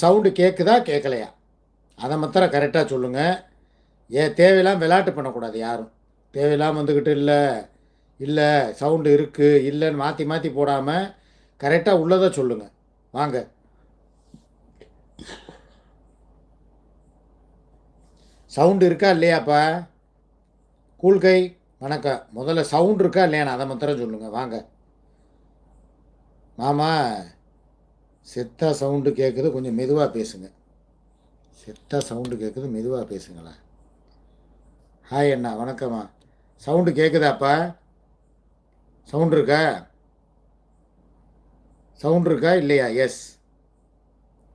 Sound கேட்குதா கேட்கலையா அதை மாத்திரம் கரெக்டாக சொல்லுங்கள் ஏன் தேவையில்லாமல் விளையாட்டு பண்ணக்கூடாது யாரும். தேவையில்லாமல் வந்துக்கிட்டு இல்லை. இல்லை சவுண்டு இருக்குது இல்லைன்னு மாற்றி மாற்றி போடாமல் கரெக்டாக உள்ளதை சொல்லுங்கள் வாங்க. சவுண்டு இருக்கா இல்லையாப்பா? கூழ்கை வணக்கம். முதல்ல சவுண்ட் இருக்கா இல்லையாண்ணா அதை மாத்திரம் சொல்லுங்கள் வாங்க. மாமா செத்தா சவுண்டு கேட்குது கொஞ்சம் மெதுவாக பேசுங்க. செத்தா சவுண்டு கேட்குது மெதுவாக பேசுங்களேன் ஹாய் அண்ணா வணக்கம்மா. சவுண்டு கேட்குதாப்பா சவுண்ட் இருக்கா? சவுண்ட் இருக்கா இல்லையா? எஸ்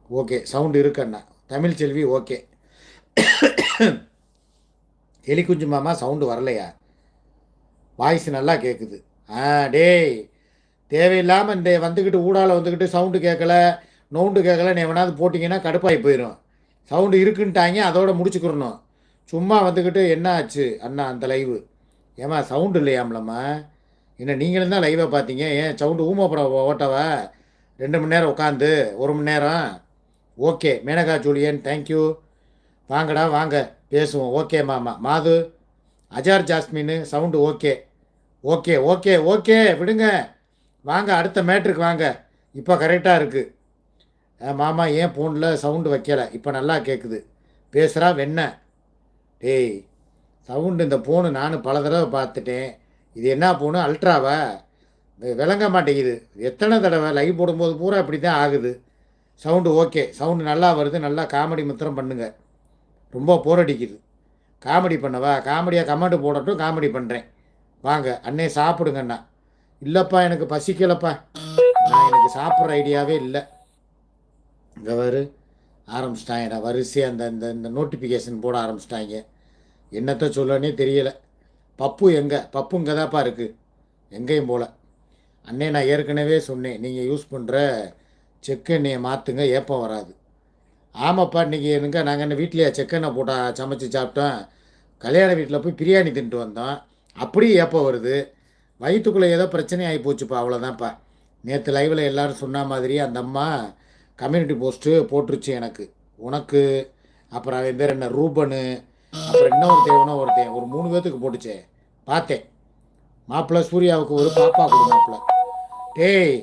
ஓகே சவுண்டு இருக்கண்ணா தமிழ் செல்வி ஓகே எலிக்குஞ்சு மாமா சவுண்டு வரலையா? வாய்ஸ் நல்லா கேட்குது ஆ டேய் தேவையில்லாமல் இந்த வந்துக்கிட்டு ஊடால் வந்துக்கிட்டு சவுண்டு கேட்கல நோண்டு கேட்கல நீ எவனாவது போட்டிங்கன்னா கடுப்பாகி போயிடும் சவுண்டு இருக்குன்ட்டாங்க அதோட முடிச்சுக்கிறணும். சும்மா வந்துக்கிட்டு என்ன ஆச்சு அண்ணா அந்த லைவு ஏம்மா சவுண்டு இல்லையாம்லம்மா? என்ன நீங்களும் தான் லைவை பார்த்தீங்க. ஏன் சவுண்டு ஊமப்புறம் ஓட்டவா? ரெண்டு மணி நேரம் உட்காந்து ஒரு மணி நேரம்? ஓகே மேனகா ஜூலியன் தேங்க்யூ வாங்கடா வாங்க பேசுவோம். ஓகே மாமா. மாது Azhar Jasmine sound okay. Okay okay okay விடுங்க. வாங்க அடுத்த மேட்ருக்கு வாங்க. இப்போ கரெக்டாக இருக்குது மாமா ஏன் ஃபோனில் சவுண்டு வைக்கலை? இப்போ நல்லா கேட்குது பேசுகிறா வெண்ண. டேய் சவுண்டு இந்த ஃபோனு நானும் பல தடவை பார்த்துட்டேன். இது என்ன ஃபோனு அல்ட்ராவா? விளங்க மாட்டேங்குது. எத்தனை தடவை லைவ் போடும்போது பூரா இப்படி தான் ஆகுது. சவுண்டு ஓகே சவுண்டு நல்லா வருது. நல்லா காமெடி மித்திரம் பண்ணுங்கள் ரொம்ப போர் அடிக்குது. காமெடி பண்ணவா? காமெடியாக கமெண்ட் போடட்டும் காமெடி பண்ணுறேன் வாங்க அண்ணே சாப்பிடுங்கண்ணா. இல்லைப்பா எனக்கு பசிக்கலப்பா. நான் எனக்கு சாப்பிட்ற ஐடியாவே இல்லை. இங்கே வரு ஆரம்பிச்சிட்டாங்கடா வரிசையாக அந்த இந்த இந்த நோட்டிஃபிகேஷன் போட ஆரம்பிச்சிட்டாங்க. என்னத்தை சொல்லனே தெரியலை. பப்பு எங்கே? பப்பு இங்கே தான்ப்பா இருக்குது எங்கேயும் போல. அண்ணே நான் ஏற்கனவே சொன்னேன் நீங்கள் யூஸ் பண்ணுற செக் எண்ணெயை மாற்றுங்க ஏப்பம் வராது. ஆமாப்பா இன்றைக்கி எனக்கு நாங்கள் என்ன வீட்லேயே? செக்கெண்ணெய் போட்டால் சமைச்சு சாப்பிட்டோம். கல்யாண வீட்டில் போய் பிரியாணி தின்ட்டு வந்தோம். அப்படியே ஏப்பம் வருது. வயிற்றுக்குள்ளே ஏதோ பிரச்சனை ஆகி போச்சுப்பா அவ்வளோதான்ப்பா. நேற்று லைவில் எல்லோரும் சொன்ன மாதிரி அந்த அம்மா கம்யூனிட்டி போஸ்ட்டு போட்டுருச்சு எனக்கு. உனக்கு அப்புறம் அவன் பேர் என்ன ரூபனு அப்புறம் இன்னொரு தேவனோ ஒருத்தன் ஒரு மூணு பேர்த்துக்கு போட்டுச்சே. பார்த்தேன். மாப்பிள்ளை சூர்யாவுக்கு ஒரு பாப்பா கொடு மாப்பிள்ளை டேய்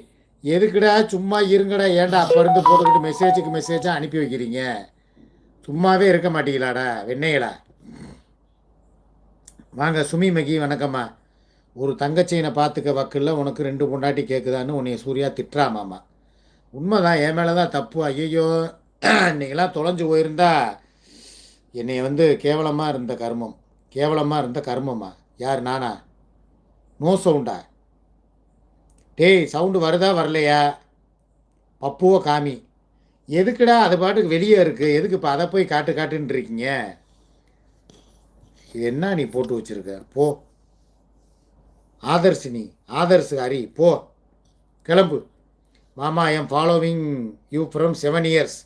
எதுக்குடா சும்மா இருங்கடா ஏன்டா அப்போ இருந்து போட்டுக்கிட்டு மெசேஜுக்கு மெசேஜாக அனுப்பி வைக்கிறீங்க? சும்மாவே இருக்க மாட்டீங்களாடா வெண்ணையடா வாங்க சுமி மகி வணக்கம்மா. ஒரு தங்கச்சியினை பார்த்துக்க வக்கில் உனக்கு ரெண்டு பொண்டாட்டி கேட்குதான்னு உன்னைய சூர்யா திட்டுறா மாமா. உண்மைதான் என் மேலே தான் தப்பு. ஐயோ இன்றைக்கெல்லாம் தொலைஞ்சு போயிருந்தா என்னை வந்து கேவலமாக இருந்த கர்மம். கேவலமாக இருந்த கர்மமா? யார் நானா? நோ சவுண்டா டேய் சவுண்டு வருதா வரலையா? பப்புவோ காமி. எதுக்குடா அது பாட்டுக்கு வெளியே இருக்குது எதுக்கு இப்போ அதை போய் காட்டு காட்டுன்னு இருக்கீங்க இது என்ன நீ போட்டு வச்சிருக்க? போ. ஆதர்ஷினி ஆதர்ஸ் ஹரி போ. கிளம்பு. மாமா I am following you from seven years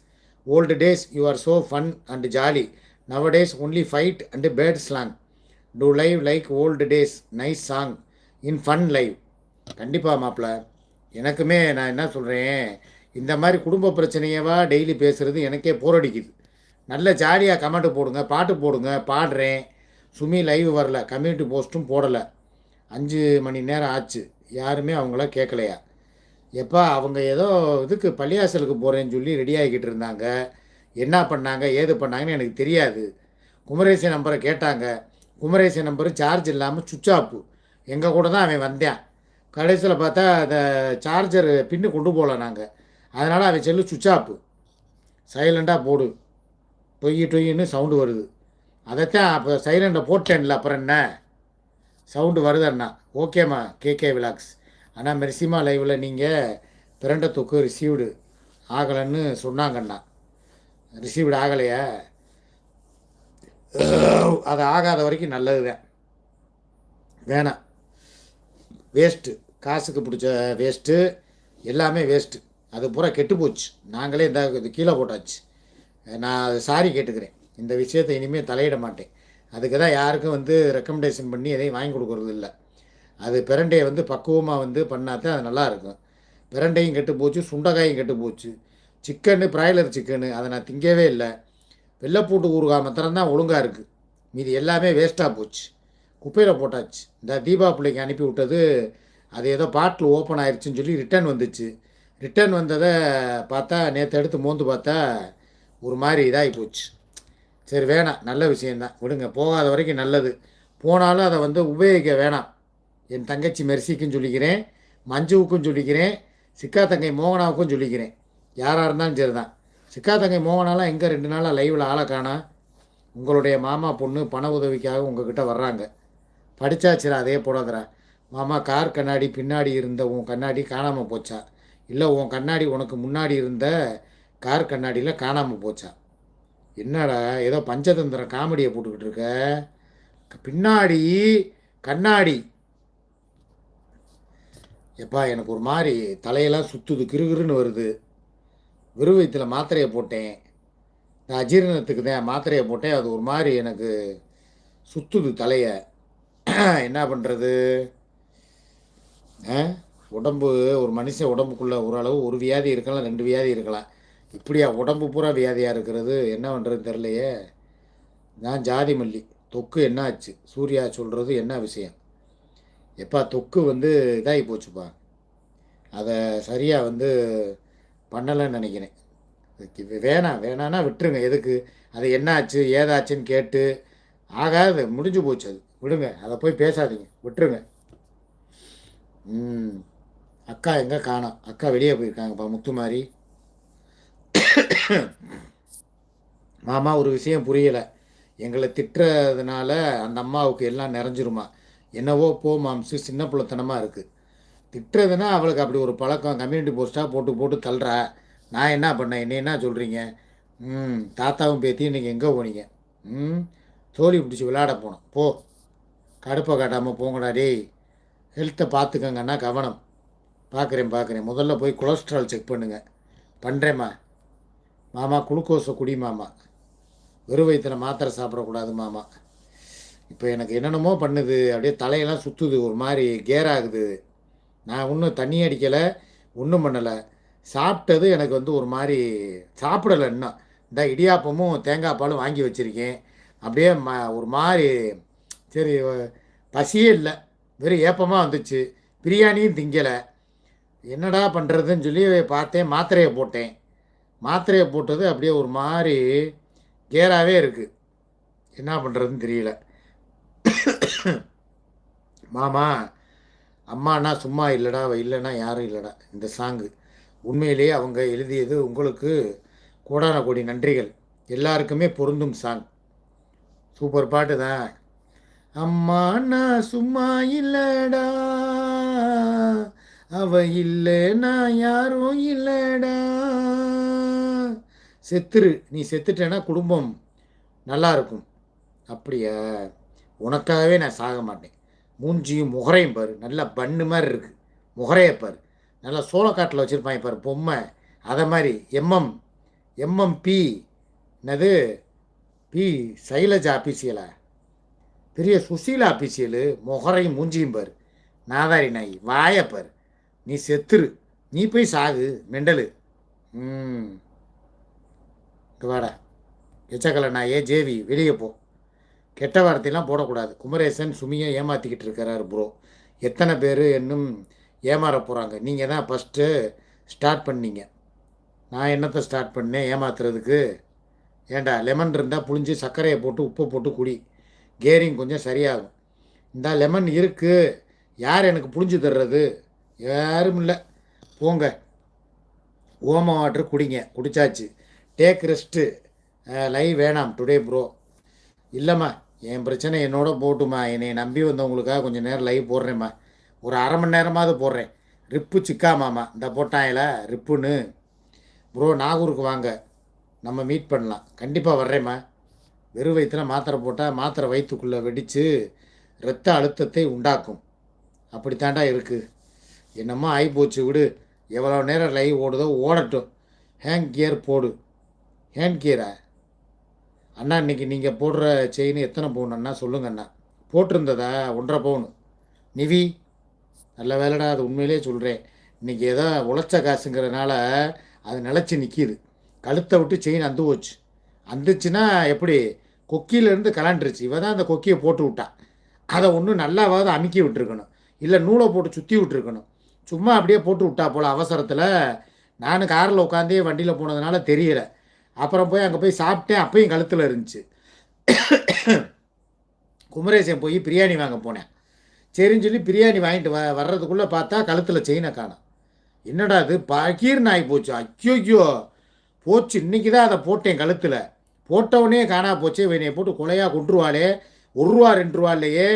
old days you are so fun and jolly nowadays only fight and bad slang to live like old days nice song in fun live கண்டிப்பாக மாப்பிள்ள எனக்குமே நான் என்ன சொல்கிறேன் இந்த மாதிரி குடும்ப பிரச்சனையவா daily பேசுகிறது எனக்கே போரடிக்குது நல்ல ஜாலியாக கமெண்ட் போடுங்க பாட்டு போடுங்க பாடுறேன். சுமி லைவ் வரல. கம்யூனிட்டி போஸ்ட்டும் போடலை. அஞ்சு மணி நேரம் ஆச்சு. யாருமே அவங்கள கேட்கலையா எப்பா அவங்க ஏதோ இதுக்கு பள்ளியாசலுக்கு போகிறேன்னு சொல்லி ரெடி ஆகிக்கிட்டு இருந்தாங்க. என்ன பண்ணாங்க? ஏது பண்ணாங்கன்னு எனக்கு தெரியாது. குமரேசன் நம்பரை கேட்டாங்க. குமரேசன் நம்பரு சார்ஜ் இல்லாமல் சுவிட்ச் ஆஃப் எங்கள் கூட தான் அவன் வந்தேன். கடைசியில் பார்த்தா அந்த சார்ஜர் பின்னு கொண்டு போகல நாங்கள் அதனால் அவன் செல்லு சுவிட்ச் ஆஃப் சைலண்டாக போடு. டொய் டொய்ன்னு சவுண்டு வருது. அதைத்தான் அப்போ சைலண்டை போட்டேன்ல அப்புறம் என்ன? சவுண்டு வருதண்ணா ஓகேம்மா கேகே விலாக்ஸ் ஆனால் மெர்சிமா லைவில் நீங்கள் பிரண்ட தொக்கு ரிசீவ்டு ஆகலைன்னு சொன்னாங்கண்ணா ரிசீவ்டு ஆகலையா? அது ஆகாத வரைக்கும் நல்லது தான். வேணாம். வேஸ்ட்டு காசுக்கு பிடிச்ச வேஸ்ட்டு எல்லாமே வேஸ்ட்டு அது பூரா கெட்டு போச்சு. நாங்களே இந்த இது கீழே போட்டாச்சு. நான் அது சாரி கேட்டுக்கிறேன். இந்த விஷயத்தை இனிமேல் தலையிட மாட்டேன். அதுக்கு தான் யாருக்கும் வந்து ரெக்கமெண்டேஷன் பண்ணி எதையும் வாங்கி கொடுக்குறது இல்லை. அது பிரண்டையை வந்து பக்குவமாக வந்து பண்ணால் தான் அது நல்லாயிருக்கும் பிரண்டையும் கெட்டு போச்சு சுண்டைக்காயும் கெட்டு போச்சு. சிக்கனு பிராய்லர் சிக்கனு அதை நான் திங்கவே இல்லை. வெள்ளைப்பூட்டு ஊறுகாய் மாத்திரம்தான் ஒழுங்காக இருக்குது மீதி எல்லாமே வேஸ்ட்டாக போச்சு. குப்பையில் போட்டாச்சு. இந்த தீபா பிள்ளைக்கு அனுப்பி விட்டது அது ஏதோ பாட்டில் ஓப்பன் ஆயிடுச்சுன்னு சொல்லி ரிட்டர்ன் வந்துச்சு. ரிட்டர்ன் வந்ததை பார்த்தா நேற்று எடுத்து மோந்து பார்த்தா ஒரு மாதிரி இதாகி போச்சு. சரி வேணாம். நல்ல விஷயந்தான் விடுங்க. போகாத வரைக்கும் நல்லது. போனாலும் அதை வந்து உபயோகிக்க வேணாம். என் தங்கச்சி மெர்சிக்கும் சொல்லிக்கிறேன் மஞ்சுவுக்கும் சொல்லிக்கிறேன் சிக்கா தங்கை மோகனாவுக்கும் சொல்லிக்கிறேன். யாராக இருந்தாலும் சரி தான் சிக்கா தங்கை மோகனாலாம் எங்கே ரெண்டு நாளாக லைவில் ஆளை காணா? உங்களுடைய மாமா பொண்ணு பண உதவிக்காக உங்ககிட்ட வர்றாங்க. படித்தாச்சுரா அதே போடாதரா மாமா கார் கண்ணாடி பின்னாடி இருந்த உன் கண்ணாடி காணாமல் போச்சா? இல்லை உன் கண்ணாடி உனக்கு முன்னாடி இருந்த கார் கண்ணாடியில் காணாமல் போச்சா? என்னடா ஏதோ பஞ்சதந்திரம் காமெடியை போட்டுக்கிட்டு இருக்க? பின்னாடி கண்ணாடி. எப்பா எனக்கு ஒரு மாதிரி தலையெல்லாம் சுற்றுது கிருகிருன்னு வருது. விருவயத்தில் மாத்திரையை போட்டேன். இந்த அஜீரணத்துக்கு தான் மாத்திரையை போட்டேன். அது ஒரு மாதிரி எனக்கு சுற்றுது தலையை. என்ன பண்ணுறது உடம்பு ஒரு மனுஷன் உடம்புக்குள்ளே ஓரளவு ஒரு வியாதி இருக்கலாம் ரெண்டு வியாதி இருக்கலாம். இப்படியா உடம்பு பூரா வியாதியாக இருக்கிறது. என்ன பண்ணுறது தெரிலையே நான் ஜாதி மல்லி. தொக்கு என்ன ஆச்சு? சூர்யா சொல்கிறது என்ன விஷயம்? எப்பா தொக்கு வந்து இதாகி போச்சுப்பா. அதை சரியாக வந்து பண்ணலைன்னு நினைக்கிறேன். வேணாம் வேணான்னா விட்டுருங்க. எதுக்கு? அது என்னாச்சு ஏதாச்சுன்னு கேட்டு ஆகாது. முடிஞ்சு போச்சு அது. விடுங்க. அதை போய் பேசாதீங்க. விட்டுருங்க. ம். அக்கா எங்கே காணோம்? அக்கா வெளியே போயிருக்காங்கப்பா முத்துமாதிரி மாமா ஒரு விஷயம் புரியலை. எங்களை திட்டுறதுனால அந்த அம்மாவுக்கு எல்லாம் நிறைஞ்சிருமா? என்னவோ போ மாம்சு சின்ன பிள்ளைத்தனமாக இருக்குது திட்டுறதுனா அவளுக்கு அப்படி ஒரு பழக்கம். கம்யூனிட்டி போஸ்ட்டாக போட்டு போட்டு தள்ளுறா. நான் என்ன பண்ணேன்? என்ன என்ன சொல்கிறீங்க ம் தாத்தாவும் பேத்தியும் நீங்கள் எங்கே போனீங்க? ம் தோழி பிடிச்சி விளையாட போனோம். போ. கடுப்பை காட்டாமல் போங்கடா டேய். ஹெல்த்தை பார்த்துக்கங்கன்னா கவனம். பார்க்குறேன் பார்க்குறேன். முதல்ல போய் கொலஸ்ட்ரால் செக் பண்ணுங்கள் பண்ணுறேம்மா மாமா குளுக்கோஸை குடி மாமா. வெறும் வயிற்றில் மாத்திரை சாப்பிடக்கூடாது மாமா. இப்போ எனக்கு என்னென்னமோ பண்ணுது அப்படியே தலையெல்லாம் சுற்றுது ஒரு மாதிரி கேர் ஆகுது நான் ஒன்றும் தண்ணி அடிக்கலை ஒன்றும் பண்ணலை. சாப்பிட்டது எனக்கு வந்து ஒரு மாதிரி சாப்பிடலை இன்னும். இந்த இடியாப்பமும் தேங்காய் பாலும் வாங்கி வச்சுருக்கேன். அப்படியே ம ஒரு மாதிரி சரி பசியே இல்லை. வெறும் ஏப்பமாக வந்துச்சு. பிரியாணியும் திங்கலை. என்னடா பண்ணுறதுன்னு சொல்லி பார்த்தேன் மாத்திரையை போட்டேன். மாத்திரையை போட்டது அப்படியே ஒரு மாதிரி கேராகவே இருக்குது என்ன பண்ணுறதுன்னு தெரியல. மாமா அம்மானா சும்மா இல்லைடா இல்லைன்னா யாரும் இல்லைடா இந்த சாங்கு. உண்மையிலேயே அவங்க எழுதியது உங்களுக்கு கோடான கோடி நன்றிகள். எல்லாருக்குமே பொருந்தும் சாங். சூப்பர் பாட்டு தான். அம்மா நான் சும்மா இல்லடா அவ இல்லை நான் யாரும் இல்லைடா. செத்துரு. நீ செத்துட்டேன்னா குடும்பம் நல்லா இருக்கும் அப்படியா? உனக்காகவே நான் சாக மாட்டேன். மூஞ்சியும் முகரையும் பாரு. நல்லா பண்ணு மாதிரி இருக்குது முகரையை பாரு. நல்லா சோளக்காட்டில் வச்சுருப்பாங்க பாரு பொம்மை. அதை மாதிரி எம்எம் எம்எம் பி என்னது? பி. சைலஜா ஆஃபீஸியலா பெரிய சுசீலா ஆஃபீஸியலு முகரையும் மூஞ்சியும் பாரு. நாதாரி நாய் வாயை நீ செத்துரு. நீ போய் சாகு மெண்டலு. ம். வாடா. எச்சக்கலை நாயே ஜேவி வெளியே போ. கெட்ட வார்த்தையெல்லாம் போடக்கூடாது. குமரேசன் சுமியை ஏமாற்றிக்கிட்டு இருக்கிறாரு ப்ரோ எத்தனை பேர் இன்னும் ஏமாற போகிறாங்க நீங்கள் தான் ஃபஸ்ட்டு ஸ்டார்ட் பண்ணீங்க. நான் என்னத்தை ஸ்டார்ட் பண்ணேன் ஏமாத்துறதுக்கு? ஏண்டா லெமன் இருந்தால் புளிஞ்சு சர்க்கரையை போட்டு உப்பு போட்டு குடி. கேரிங் கொஞ்சம் சரியாகும். இந்த லெமன் இருக்குது யார் எனக்கு புளிஞ்சு தர்றது? யாரும் இல்லை. போங்க. ஓம வாட்டர் குடிங்க. குடிச்சாச்சு. டேக் ரெஸ்ட்டு லைவ் வேணாம். டுடே ப்ரோ இல்லைம்மா என் பிரச்சனை என்னோட போட்டுமா என்னை நம்பி வந்தவங்களுக்காக கொஞ்சம் நேரம் லைவ் போடுறேம்மா. ஒரு அரை மணி நேரமாவது போடுறேன். ரிப்பு சிக்காமாம்மா. இந்த போட்டாயில ரிப்புன்னு. ப்ரோ நாகூருக்கு வாங்க. நம்ம மீட் பண்ணலாம். கண்டிப்பாக வர்றேம்மா. வெறும் வயிற்றில் மாத்திரை போட்டால் மாத்திரை வயிற்றுக்குள்ளே வெடித்து இரத்த அழுத்தத்தை உண்டாக்கும். அப்படித்தாண்டா இருக்குது என்னம்மா ஆகிப்போச்சு விடு. எவ்வளோ நேரம் லைவ் ஓடுதோ ஓடட்டும். ஹேண்ட் கியர் போடு. ஹேண்ட் கியரா அண்ணா இன்றைக்கி நீங்கள் போடுற செயின் எத்தனை பவுன் அண்ணா? சொல்லுங்க அண்ணா. போட்டிருந்ததா? ஒன்றரை பவுன் நிவி நல்ல வேலைடா அது உண்மையிலே சொல்கிறேன் இன்றைக்கி ஏதோ உழைச்ச காசுங்கிறதுனால அது நிலச்சி நிற்கிது கழுத்தை விட்டு செயின் அந்து போச்சு. அந்துச்சுன்னா எப்படி? கொக்கியிலேருந்து கலாண்டுருச்சு. இவ தான் அந்த கொக்கியை போட்டு விட்டா. அதை ஒன்றும் நல்லாவாவது அமுக்கி விட்டுருக்கணும். இல்லை நூலை போட்டு சுற்றி விட்டுருக்கணும். சும்மா அப்படியே போட்டு விட்டா போல் அவசரத்தில். நான் காரில் உட்காந்தே வண்டியில் போனதுனால தெரியல. அப்புறம் போய் அங்கே போய் சாப்பிட்டேன் அப்பயும் கழுத்தில் இருந்துச்சு. குமரேசன் போய் பிரியாணி வாங்க போனேன். சரின்னு சொல்லி பிரியாணி வாங்கிட்டு வ வர்றதுக்குள்ளே பார்த்தா கழுத்தில் செயினை காணோம். என்னடா இது? பகீர்னு ஆகி போச்சு. ஐயோ போச்சு. இன்றைக்கி தான் அதை போட்டேன் கழுத்தில். போட்டவனே காணா போச்சு. இவனையை போட்டு கொலையாக கொண்டுருவாளே ஒரு ரூபா ரெண்டு ரூபா இல்லையே.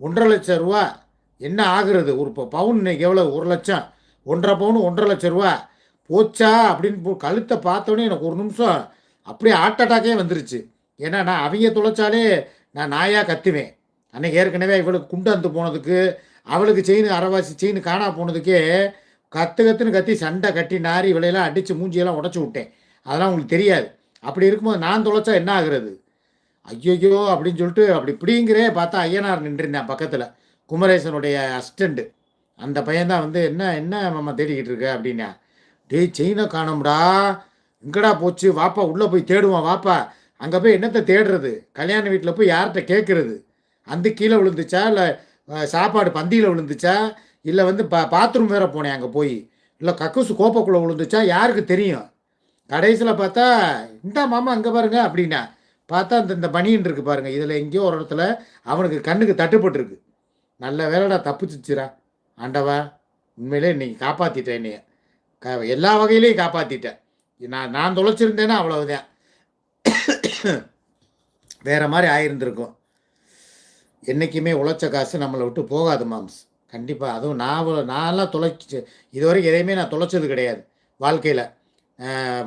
ஒன்றரை லட்சம் ரூபா. என்ன ஆகுறது? ஒரு இப்போ பவுன் இன்னைக்கு எவ்வளோ ஒரு லட்சம். ஒன்றரை பவுன் ஒன்றரை லட்சம் ரூபா. போச்சா? அப்படின்னு போ கழுத்தை பார்த்தோன்னே எனக்கு ஒரு நிமிஷம் அப்படியே ஹார்ட் அட்டாக்கே வந்துருச்சு. ஏன்னா நான் அவங்க தொலைச்சாலே நான் நாயாக கத்துவேன். அன்னைக்கு ஏற்கனவே இவளுக்கு குண்டந்து போனதுக்கு அவளுக்கு செயின் அரைவாசி செயின் காணா போனதுக்கே கத்து கத்துன்னு கத்தி சண்டை கட்டி நாரி இவளையெல்லாம் அடித்து மூஞ்சியெல்லாம் உடச்சி விட்டேன். அதெல்லாம் உங்களுக்கு தெரியாது. அப்படி இருக்கும்போது நான் தொலைச்சா என்ன ஆகுறது? ஐயோ அப்படின்னு சொல்லிட்டு அப்படி இப்படிங்கிறே பார்த்தா ஐயனார் நின்றுருந்தேன் பக்கத்தில். குமரேசனுடைய அசிஸ்டண்ட்டு அந்த பையன்தான் வந்து என்ன என்ன மாமா தேடிக்கிட்டு இருக்க? அப்படின்னா டேய் செயினை காணோம்டா. எங்கடா போச்சு? வாப்பா உள்ளே போய் தேடுவான் வாப்பா. அங்கே போய் என்னத்தை தேடுறது? கல்யாண வீட்டில் போய் யார்கிட்ட கேட்குறது அந்த கீழே விழுந்துச்சா? இல்லை சாப்பாடு பந்தியில் விழுந்துச்சா? இல்லை வந்து பா பாத்ரூம் வேற போனேன் அங்கே போய். இல்லை கக்கூசு கோப்பக்குள்ளே விழுந்துச்சா? யாருக்கு தெரியும்? கடைசியில் பார்த்தா இந்தா மாமா அங்கே பாருங்க. அப்படின்னா பார்த்தா அந்த இந்த பனியன் இருக்குது பாருங்கள் இதில் எங்கேயோ ஒரு இடத்துல அவனுக்கு கண்ணுக்கு தட்டுப்பட்டுருக்கு. நல்ல வேலைடா தப்பிச்சிச்சுரா ஆண்டவா உண்மையிலே இன்னைக்கு காப்பாற்றிட்டேன் என்னைய. க எல்லா வகையிலையும் காப்பாற்றிட்டேன் நான் நான் தொலைச்சிருந்தேன்னா அவ்வளவுதான். வேற மாதிரி ஆயிருந்திருக்கும். என்றைக்குமே உழைச்ச காசு நம்மளை விட்டு போகாது மாம்ஸ். கண்டிப்பாக அதுவும் நான் நான்லாம் தொலைச்சி இதுவரைக்கும் எதையுமே நான் தொலைச்சது கிடையாது வாழ்க்கையில்.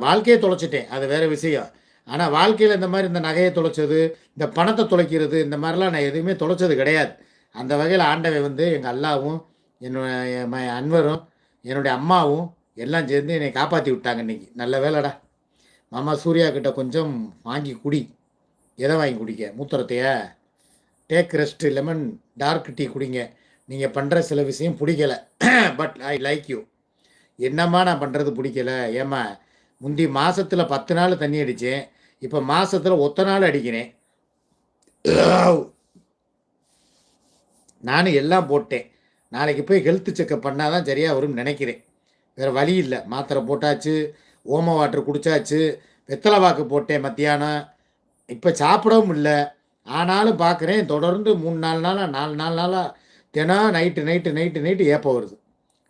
வாழ்க்கையை தொலைச்சிட்டேன் அது வேறு விஷயம். ஆனால் வாழ்க்கையில் இந்த மாதிரி இந்த நகையை தொலைச்சது இந்த பணத்தை தொலைக்கிறது இந்த மாதிரிலாம் நான் எதுவுமே தொலைச்சது கிடையாது. அந்த வகையில் ஆண்டவன் வந்து எங்கள் அல்லாவும் என்னுடைய அன்வரும் என்னுடைய அம்மாவும் எல்லாம் சேர்ந்து என்னை காப்பாற்றி விட்டாங்க இன்னைக்கு. நல்ல வேலைடா மாமா சூர்யா கிட்ட கொஞ்சம் வாங்கி குடி. எதை வாங்கி குடிக்க? மூத்திரத்தைய? Take rest lemon dark tea குடிங்க. நீங்கள் பண்ணுற சில விஷயம் பிடிக்கல. பட் ஐ லைக் யூ என்னம்மா நான் பண்ணுறது பிடிக்கல? ஏம்மா முந்தி மாதத்தில் பத்து நாள் தண்ணி அடித்தேன் இப்போ மாதத்தில் ஒத்த நாள் அடிக்கிறேன். நானும் எல்லாம் போட்டேன். நாளைக்கு போய் ஹெல்த் செக்கப் பண்ணால் தான் சரியாக வரும்னு நினைக்கிறேன். வேறு வழி இல்லை. மாத்திரை போட்டாச்சு ஓம வாட்டர் குடித்தாச்சு வெத்தலை வாக்கு போட்டேன் மத்தியானம். இப்போ சாப்பிடவும் இல்லை. ஆனாலும் பார்க்குறேன் தொடர்ந்து மூணு நாலு நாளாக நாலு நாலு நாளாக தினம் நைட்டு நைட்டு நைட்டு நைட்டு ஏப்பம் வருது.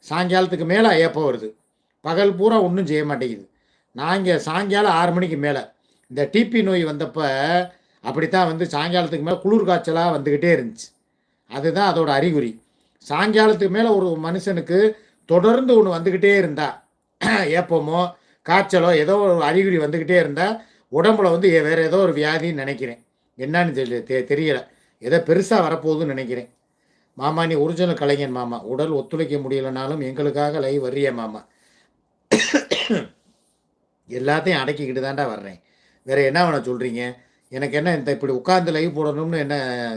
சாயங்காலத்துக்கு மேலே ஏப்பம் வருது. பகல் பூரா ஒன்றும் செய்ய மாட்டேங்குது. நான் இங்கே சாயங்காலம் ஆறு மணிக்கு மேலே. இந்த டிபி நோய் வந்தப்போ அப்படி தான் வந்து சாயங்காலத்துக்கு மேலே குளிர் காய்ச்சலாக வந்துக்கிட்டே இருந்துச்சு. அதுதான் அதோட அறிகுறி. சாயங்காலத்துக்கு மேலே ஒரு மனுஷனுக்கு தொடர்ந்து ஒன்று வந்துக்கிட்டே இருந்தா ஏப்பமோ காய்ச்சலோ ஏதோ ஒரு அறிகுறி வந்துக்கிட்டே இருந்தால் உடம்புல வந்து வேறு வேற ஏதோ ஒரு வியாதின்னு நினைக்கிறேன். என்னன்னு தெரிய தெ தெரியல. ஏதோ பெருசாக வரப்போகுதுன்னு நினைக்கிறேன். மாமா நீ ஒரிஜினல் கலைஞன் மாமா. உடல் ஒத்துழைக்க முடியலனாலும் எங்களுக்காக லைவ் வர்றிய மாமா. எல்லாத்தையும் அடக்கிக்கிட்டு தாண்டா வர்றேன். வேற என்ன வேணா சொல்கிறீங்க எனக்கு என்ன இந்த இப்படி உட்காந்து லைவ் போடணும்னு என்ன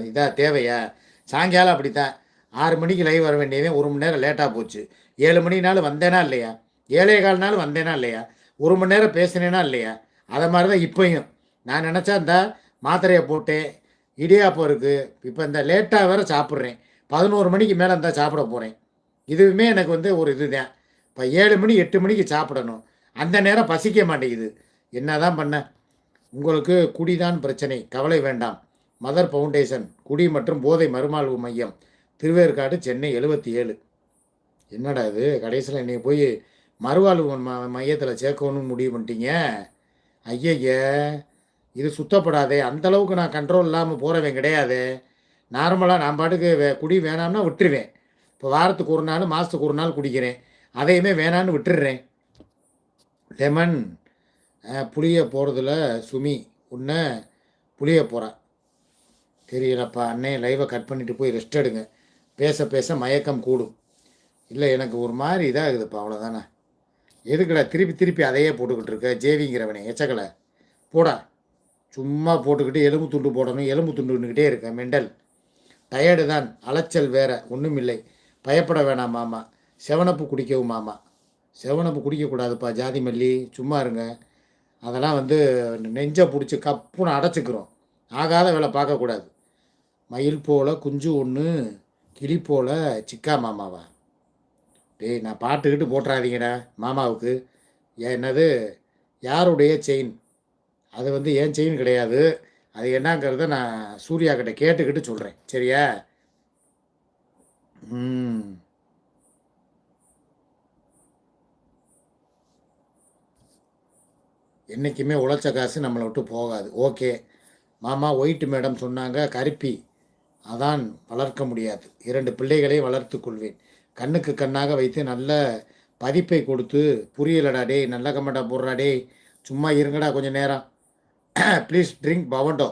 இதாக தேவையா? சாயங்காலம் அப்படித்தான். ஆறு மணிக்கு லைவ் வர வேண்டியவன் ஒரு மணி நேரம் லேட்டாக போச்சு. ஏழு மணினாலும் வந்தேனா இல்லையா? ஏழே கால் வந்தேனா இல்லையா? ஒரு மணி நேரம் பேசினேனா இல்லையா? அதை மாதிரி தான் இப்போயும். நான் நினச்சா இந்த மாத்திரையை போட்டேன். இடியாப்பம் இருக்குது இப்போ இந்த லேட்டாக வேற சாப்பிட்றேன். பதினோரு மணிக்கு மேலே இருந்தால் சாப்பிட போகிறேன் இதுவுமே எனக்கு வந்து ஒரு இது தான் இப்போ ஏழு மணி எட்டு மணிக்கு சாப்பிடணும். அந்த நேரம் பசிக்க மாட்டேங்குது. என்ன தான் பண்ண? உங்களுக்கு குடிதான் பிரச்சனை. கவலை வேண்டாம். மதர் ஃபவுண்டேஷன் குடி மற்றும் போதை மறுமாழ்வு மையம் திருவேற்காடு சென்னை எழுபத்தி ஏழு. என்னடா இது? கடைசியில் இன்றைக்கி போய் மறுவாழ்வு ம மையத்தில் சேர்க்கணும்னு முடிவு பண்ணிட்டீங்க? ஐயய்ய இது சுத்தப்படாதே. அந்தளவுக்கு நான் கண்ட்ரோல் இல்லாமல் போகிறவன் கிடையாது. நார்மலாக நான் பாட்டுக்கு வே குடி வேணாம்னா விட்டுருவேன். இப்போ வாரத்துக்கு ஒரு நாள் மாதத்துக்கு ஒரு நாள் குடிக்கிறேன். அதையுமே வேணான்னு விட்டுடுறேன் லெமன் புளிய போகிறதுல சுமி உன்னை புளிய போகிறான் தெரியலப்பா அண்ணே லைவை கட் பண்ணிட்டு போய் ரெஸ்ட் எடுங்க. பேச பேச மயக்கம் கூடும். இல்லை எனக்கு ஒரு மாதிரி இதாக இருக்குதுப்பா அவ்வளோதானே எதுக்குடா திருப்பி திருப்பி அதையே போட்டுக்கிட்டு இருக்க? ஜேவிங்கிறவனே எச்சக்கலை போடா. சும்மா போட்டுக்கிட்டு எலும்பு துண்டு போடணும் எலும்பு துண்டுன்னுக்கிட்டே இருக்க மெண்டல். டயர்டு தான் அலைச்சல் வேற ஒன்றும் இல்லை. பயப்பட வேணாம் மாமா. செவனப்பு குடிக்கவும் மாமா. செவனப்பு குடிக்கக்கூடாதுப்பா ஜாதி மல்லி. சும்மா இருங்க. அதெல்லாம் வந்து நெஞ்சை பிடிச்சி கப்புன்னு அடைச்சிக்கிறோம். ஆகாத வேலை பார்க்கக்கூடாது. மயில் போல குஞ்சு ஒன்று கிளி போல சிக்கா மாமாவா? டேய் நான் பாட்டுக்கிட்டு போட்டுறாதீங்கடா மாமாவுக்கு. ஏன் என்னது? யாருடைய செயின்? அது வந்து ஏன் செயின் கிடையாது? அது என்னங்கிறத நான் சூர்யா கிட்ட கேட்டுக்கிட்டு சொல்கிறேன் சரியா? ம். என்றைக்குமே உழைச்ச காசு நம்மளை விட்டு போகாது. ஓகே. மாமா ஒயிட் மேடம் சொன்னாங்க கருப்பி. அதான் வளர்க்க முடியாது. இரண்டு பிள்ளைகளை வளர்த்து கொள்வேன். கண்ணுக்கு கண்ணாக வைத்து நல்ல பதிப்பை கொடுத்து புரியலடா டே நல்ல கமெண்டா போடுறா சும்மா இருங்கடா கொஞ்சம் நேரம். ப்ளீஸ் ட்ரிங்க் பவண்டோ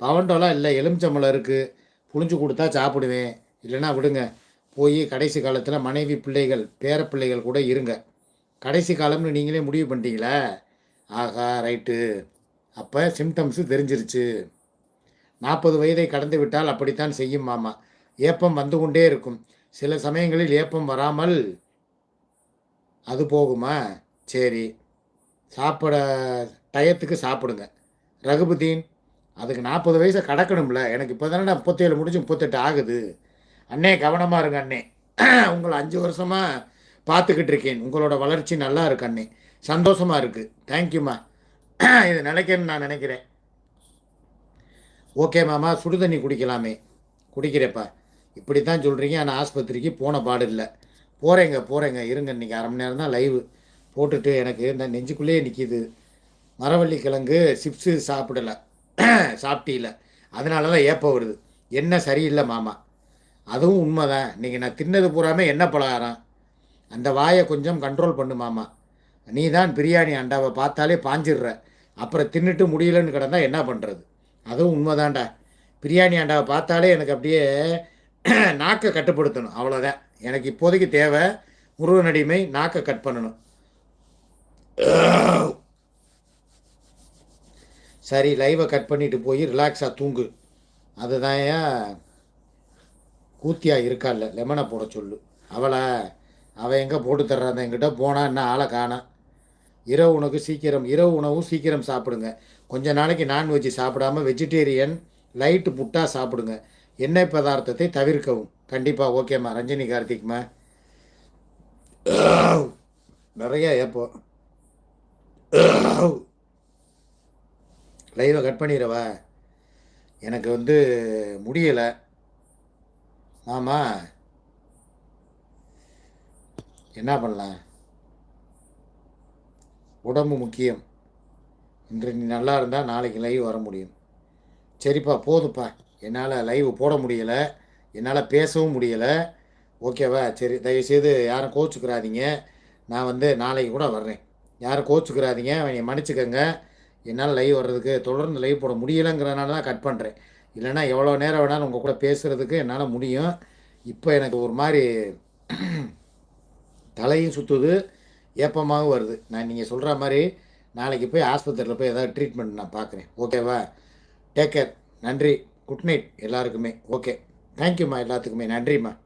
பவண்டோலாம் இல்லை எலுமிச்சம்பழம் இருக்குது புளிஞ்சு கொடுத்தா சாப்பிடுவேன். இல்லைன்னா விடுங்க. போய் கடைசி காலத்தில் மனைவி பிள்ளைகள் பேர பிள்ளைகள் கூட இருங்க. கடைசி காலம்னு நீங்களே முடிவு பண்ணிட்டீங்களா? ஆகா ரைட்டு. அப்போ சிம்டம்ஸு தெரிஞ்சிருச்சு. நாற்பது வயதை கடந்து விட்டால் அப்படித்தான் செய்யும் மாமா. ஏப்பம் வந்து கொண்டே இருக்கும். சில சமயங்களில் ஏப்பம் வராமல் அது போகுமா? சரி. சாப்பிட டயத்துக்கு சாப்பிடுங்க. ரகுபுதீன் அதுக்கு நாற்பது வயசை கடக்கணும்ல. எனக்கு இப்போ தானே முப்பத்தேழு முடிஞ்சு முப்பத்தெட்டு ஆகுது. அண்ணே கவனமாக இருங்க அண்ணே. உங்களை அஞ்சு வருஷமாக பார்த்துக்கிட்டு இருக்கேன். உங்களோட வளர்ச்சி நல்லா இருக்கு அண்ணே. சந்தோஷமாக இருக்குது தேங்க்யூம்மா இது நினைக்கிறேன்னு நான் நினைக்கிறேன். ஓகே மாமா சுடு தண்ணி குடிக்கலாமே. குடிக்கிறேப்பா. இப்படி தான் சொல்கிறீங்க ஆனால் ஆஸ்பத்திரிக்கு போன பாடு இல்லை. போகிறேங்க போகிறேங்க இருங்க இன்றைக்கி அரை மணி நேரம் தான் லைவு போட்டுட்டு எனக்கு இந்த நெஞ்சுக்குள்ளேயே நிற்கிது மரவள்ளி கிழங்கு சிப்ஸு சாப்பிடலை. சாப்பிட்டீல. அதனால தான் ஏப்பம் வருது. என்ன சரியில்லை மாமா. அதுவும் உண்மை தான் இன்றைக்கி நான் தின்னது பூராமே என்ன பலகாரம்? அந்த வாயை கொஞ்சம் கண்ட்ரோல் பண்ணு மாமா. நீ தான் பிரியாணி அண்டாவை பார்த்தாலே பாஞ்சிடுற. அப்புறம் தின்னுட்டு முடியலன்னு கிடந்தால் என்ன பண்ணுறது அதுவும் உண்மைதான்டா. பிரியாணி ஆண்டாவை பார்த்தாலே எனக்கு அப்படியே நாக்கை கட்டுப்படுத்தணும். அவ்வளோதான் எனக்கு இப்போதைக்கு தேவை முருகன் அடிமை நாக்கை கட் பண்ணணும். சரி லைவை கட் பண்ணிட்டு போய் ரிலாக்ஸாக தூங்கு. அதுதான் ஏன் கூத்தியா இருக்கால்ல லெமனை போட சொல்லு. அவளை அவள் எங்கே போட்டு தர்றான் என்கிட்ட போனால் என்ன ஆளை காணாம் இரவு உணவு சீக்கிரம் இரவு உணவும் சீக்கிரம் சாப்பிடுங்க. கொஞ்ச நாளைக்கு நான்வெஜ் சாப்பிடாம வெஜிடேரியன் லைட்டு புட்டாக சாப்பிடுங்க. எண்ணெய் பதார்த்தத்தை தவிர்க்கவும். கண்டிப்பாக ஓகேம்மா ரஞ்சினி கார்த்திக்மா. நிறைய ஏப்போ லைவை கட் பண்ணிடவா? எனக்கு வந்து முடியலை. ஆமா என்ன பண்ணலாம்? உடம்பு முக்கியம். இன்று நீ நல்லா இருந்தால் நாளைக்கு லைவ் வர முடியும். சரிப்பா போதுப்பா. என்னால் லைவ் போட முடியலை. என்னால் பேசவும் முடியலை. ஓகேவா சரி. தயவுசெய்து யாரும் கோச்சுக்கிறாதீங்க. நான் வந்து நாளைக்கு கூட வர்றேன். யாரும் கோச்சுக்கிறாதீங்க. என்னை மன்னிச்சுக்கோங்க. என்னால் லைவ் வர்றதுக்கு தொடர்ந்து லைவ் போட முடியலைங்கிறனால தான் கட் பண்ணுறேன் இல்லைன்னா எவ்வளோ நேரம் வேணாலும் உங்கள் கூட பேசுகிறதுக்கு என்னால் முடியும். இப்போ எனக்கு ஒரு மாதிரி தலையும் சுற்றுது ஏப்பமாகவும் வருது. நான் நீங்கள் சொல்கிற மாதிரி நாளைக்கு போய் ஆஸ்பத்திரியில் போய் ஏதாவது ட்ரீட்மெண்ட் நான் பார்க்குறேன் ஓகேவா டேக் கேர் நன்றி. குட் நைட் எல்லாருக்குமே. ஓகே தேங்க்யூம்மா எல்லாத்துக்குமே. நன்றிம்மா.